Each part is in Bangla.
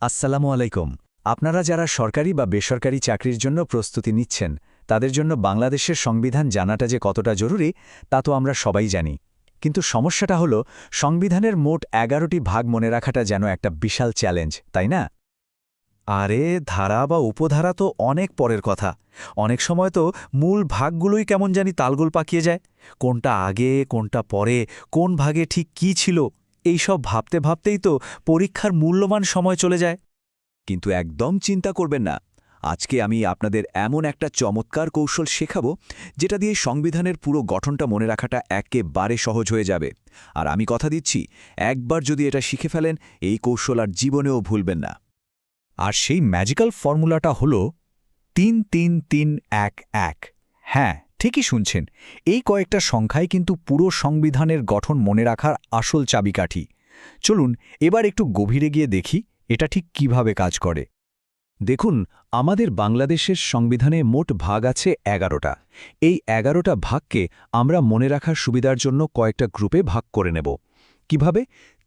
আসসালামু আলাইকুম। আপনারা যারা সরকারি বা বেসরকারি চাকরির জন্য প্রস্তুতি নিচ্ছেন, তাদের জন্য বাংলাদেশের সংবিধান জানাটা যে কতটা জরুরি, তা তো আমরা সবাই জানি। কিন্তু সমস্যাটা হলো, সংবিধানের মোট এগারোটি ভাগ মনে রাখাটা যেন একটা বিশাল চ্যালেঞ্জ, তাই না? আরে, ধারা বা উপধারা তো অনেক পরের কথা। অনেক সময় তো মূল ভাগগুলোই কেমন জানি তালগোল পাকিয়ে যায়। কোনটা আগে, কোনটা পরে, কোন ভাগে ঠিক কি ছিল? এই সব ভাবতে ভাবতেই তো পরীক্ষার মূল্যবান সময় চলে যায়। কিন্তু একদম চিন্তা করবেন না। আজকে আমি আপনাদের এমন একটা চমৎকার কৌশল শেখাবো, যেটা দিয়ে সংবিধানের পুরো গঠনটা মনে রাখাটা একেবারে সহজ হয়ে যাবে। আর আমি কথা দিচ্ছি, একবার যদি এটা শিখে ফেলেন, এই কৌশল আর জীবনেও ভুলবেন না। আর সেই ম্যাজিক্যাল ফর্মুলাটা হল তিন তিন তিন এক এক। হ্যাঁ ঠিকই শুনছেন, এই কয়েকটা সংখ্যাই কিন্তু পুরো সংবিধানের গঠন মনে রাখার আসল চাবিকাঠি। চলুন, এবার একটু গভীরে গিয়ে দেখি এটা ঠিক কীভাবে কাজ করে। দেখুন, আমাদের বাংলাদেশের সংবিধানে মোট ভাগ আছে এগারোটা। এই এগারোটা ভাগকে আমরা মনে রাখার সুবিধার জন্য কয়েকটা গ্রুপে ভাগ করে নেব। কীভাবে?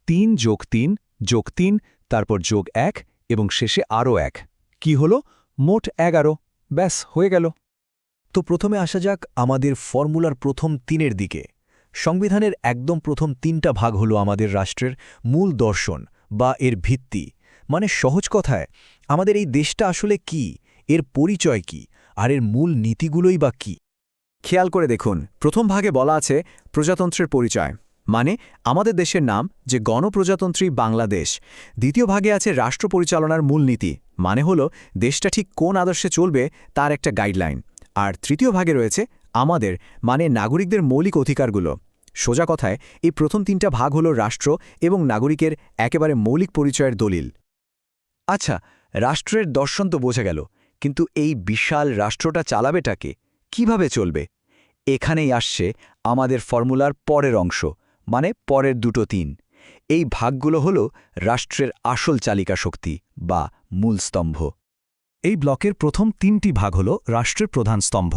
তিন যোগ তিন যোগ তিন, তারপর যোগ এক, এবং শেষে আরও এক। কি হল? মোট এগারো। ব্যাস, হয়ে গেল। তো প্রথমে আসা যাক আমাদের ফর্মুলার প্রথম তিনের দিকে। সংবিধানের একদম প্রথম তিনটা ভাগ হলো আমাদের রাষ্ট্রের মূল দর্শন বা এর ভিত্তি। মানে সহজ কথায়, আমাদের এই দেশটা আসলে কি? এর পরিচয় কি? আর এর মূল নীতিগুলোই বা কি? খেয়াল করে দেখুন, প্রথম ভাগে বলা আছে প্রজাতন্ত্রের পরিচয়। মানে আমাদের দেশের নাম যে গণপ্রজাতন্ত্রী বাংলাদেশ। দ্বিতীয় ভাগে আছে রাষ্ট্র পরিচালনার মূলনীতি মানে হলো, দেশটা ঠিক কোন আদর্শে চলবে তার একটা গাইডলাইন। আর তৃতীয় ভাগে রয়েছে আমাদের মানে নাগরিকদের মৌলিক অধিকারগুলো। সোজা কথায়, এই প্রথম তিনটা ভাগ হলো রাষ্ট্র এবং নাগরিকের একেবারে মৌলিক পরিচয়ের দলিল। আচ্ছা রাষ্ট্রের দর্শন তো বোঝা গেল, কিন্তু এই বিশাল রাষ্ট্রটা চালাবেটাকে কীভাবে চলবে? এখানেই আসছে আমাদের ফর্মুলার পরের অংশ মানে পরের দুটো তিন। এই ভাগগুলো হল রাষ্ট্রের আসল চালিকা শক্তি বা মূল স্তম্ভ। এই ব্লকের প্রথম তিনটি ভাগ হল রাষ্ট্রের প্রধান স্তম্ভ।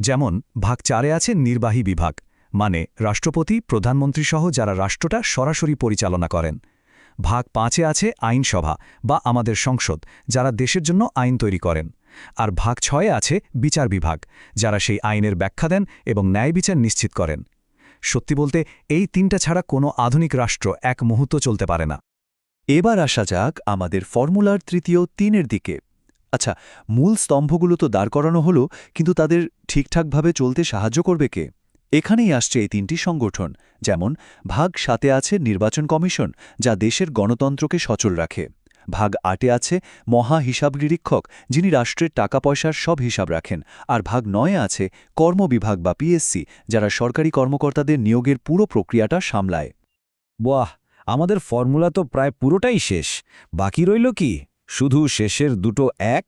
যেমন, ভাগ চারে আছে নির্বাহী বিভাগ মানে রাষ্ট্রপতি, প্রধানমন্ত্রীসহ যারা রাষ্ট্রটা সরাসরি পরিচালনা করেন। ভাগ পাঁচে আছে আইনসভা বা আমাদের সংসদ, যারা দেশের জন্য আইন তৈরি করেন। আর ভাগ ছয়ে আছে বিচার বিভাগ, যারা সেই আইনের ব্যাখ্যা দেন এবং ন্যায় বিচার নিশ্চিত করেন। সত্যি বলতে, এই তিনটা ছাড়া কোনো আধুনিক রাষ্ট্র এক মুহূর্ত চলতে পারে না। এবার আসা যাক আমাদের ফর্মুলার তৃতীয় তিনের দিকে। আচ্ছা মূল স্তম্ভগুলো তো দাঁড় করানো হলো, কিন্তু তাদের ঠিকঠাকভাবে চলতে সাহায্য করবে কে? এখানেই আসছে এই তিনটি সংগঠন, যেমন ভাগ সাতে আছে নির্বাচন কমিশন, যা দেশের গণতন্ত্রকে সচল রাখে। ভাগ আটে আছে মহা হিসাব নিরীক্ষক, যিনি রাষ্ট্রের টাকা পয়সার সব হিসাব রাখেন। আর ভাগ নয়ে আছে কর্মবিভাগ বা পিএসসি যারা সরকারি কর্মকর্তাদের নিয়োগের পুরো প্রক্রিয়াটা সামলায়। বাহ! আমাদের ফর্মুলা তো প্রায় পুরোটাই শেষ। বাকি রইল কি? শুধু শেষের দুটো এক,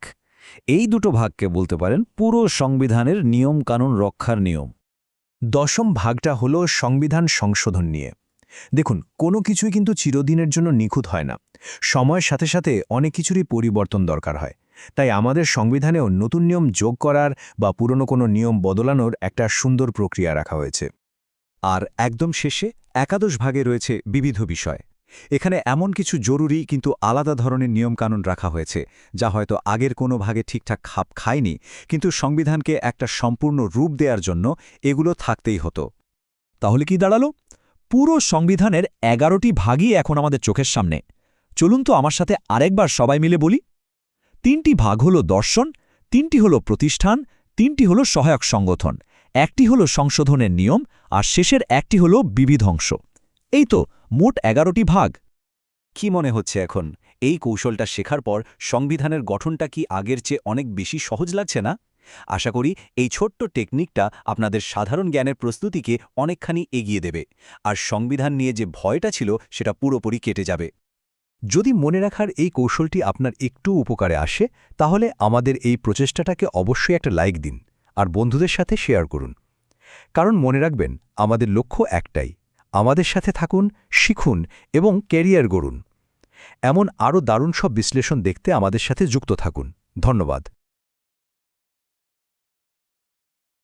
এই দুটো ভাগকে বলতে পারেন পুরো সংবিধানের নিয়ম কানুন রক্ষার নিয়ম। দশম ভাগটা হল সংবিধান সংশোধন নিয়ে। দেখুন, কোনো কিছুই কিন্তু চিরদিনের জন্য নিখুঁত হয় না। সময়ের সাথে সাথে অনেক কিছুরই পরিবর্তন দরকার হয়। তাই আমাদের সংবিধানেও নতুন নিয়ম যোগ করার বা পুরনো কোনো নিয়ম বদলানোর একটা সুন্দর প্রক্রিয়া রাখা হয়েছে। আর একদম শেষে একাদশ ভাগে রয়েছে বিবিধ বিষয়। এখানে এমন কিছু জরুরি কিন্তু আলাদা ধরনের নিয়মকানুন রাখা হয়েছে, যা হয়তো আগের কোনো ভাগে ঠিকঠাক খাপ খায়নি, কিন্তু সংবিধানকে একটা সম্পূর্ণ রূপ দেওয়ার জন্য এগুলো থাকতেই হতো। তাহলে কি দাঁড়াল? পুরো সংবিধানের এগারোটি ভাগই এখন আমাদের চোখের সামনে। চলুন তো আমার সাথে আরেকবার সবাই মিলে বলি। তিনটি ভাগ হল দর্শন, তিনটি হল প্রতিষ্ঠান, তিনটি হল সহায়ক সংগঠন, একটি হল সংশোধনের নিয়ম, আর শেষের একটি হল বিবিধংশ এই তো মোট এগারোটি ভাগ। কি মনে হচ্ছে এখন? এই কৌশলটা শেখার পর সংবিধানের গঠনটা কি আগের চেয়ে অনেক বেশি সহজ লাগছে না? আশা করি এই ছোট্ট টেকনিকটা আপনাদের সাধারণ জ্ঞানের প্রস্তুতিকে অনেকখানি এগিয়ে দেবে। আর সংবিধান নিয়ে যে ভয়টা ছিল, সেটা পুরোপুরি কেটে যাবে। যদি মনে রাখার এই কৌশলটি আপনার একটু উপকারে আসে, তাহলে আমাদের এই প্রচেষ্টাটাকে অবশ্যই একটা লাইক দিন, আর বন্ধুদের সাথে শেয়ার করুন। কারণ মনে রাখবেন, আমাদের লক্ষ্য একটাই আমাদের সাথে থাকুন, শিখুন এবং ক্যারিয়ার গড়ুন। এমন আরও দারুণ সব বিশ্লেষণ দেখতে আমাদের সাথে যুক্ত থাকুন। ধন্যবাদ।